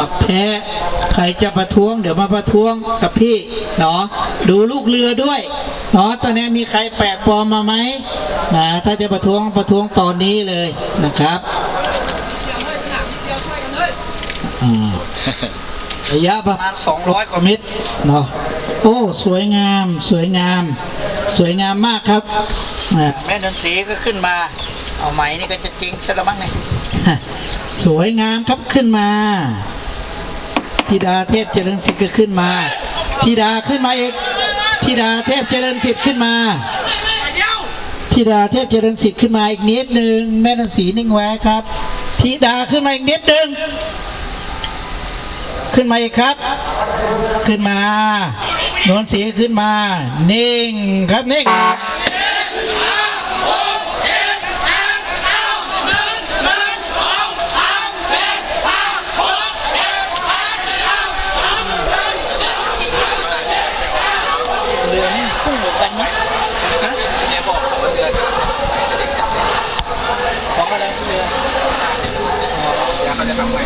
ปักแพ้ใครจะประท้วงเดี๋ยวมาประท้วงกับพี่เนาะดูลูกเรือด้วยเนาะตอนนี้มีใครแปลกปลอมมาไหมนะถ้าจะประท้วงประท้วงตอนนี้เลยนะครับอืมระยะประมาณ 200 กว่าเมตรเนาะโอ้สวยงามสวยงาม สวยงามมากครับอะแม่ดนตรีก็ขึ้นมา เอาไหมนี่ก็จะจริงใช่แล้วมั้งเนี่ยสวยงามครับขึ้นมา ธิดาเทพเจริญสิทธิ์ก็ขึ้นมาธิดาขึ้นมาอีกธิดาเทพเจริญสิทธิ์ขึ้นมาธิดาเทพเจริญสิทธิ์ขึ้นมาอีกนิดหนึ่งแม่ดนตรีนิ่งไว้ครับธิดาขึ้นมาอีกนิดหนึ่งขึ้นมาอีกครับ ขึ้นมานวลสีขึ้นมา นิ่งครับนิ่ง ของอะไรที่เรือเขาจะทำใหม่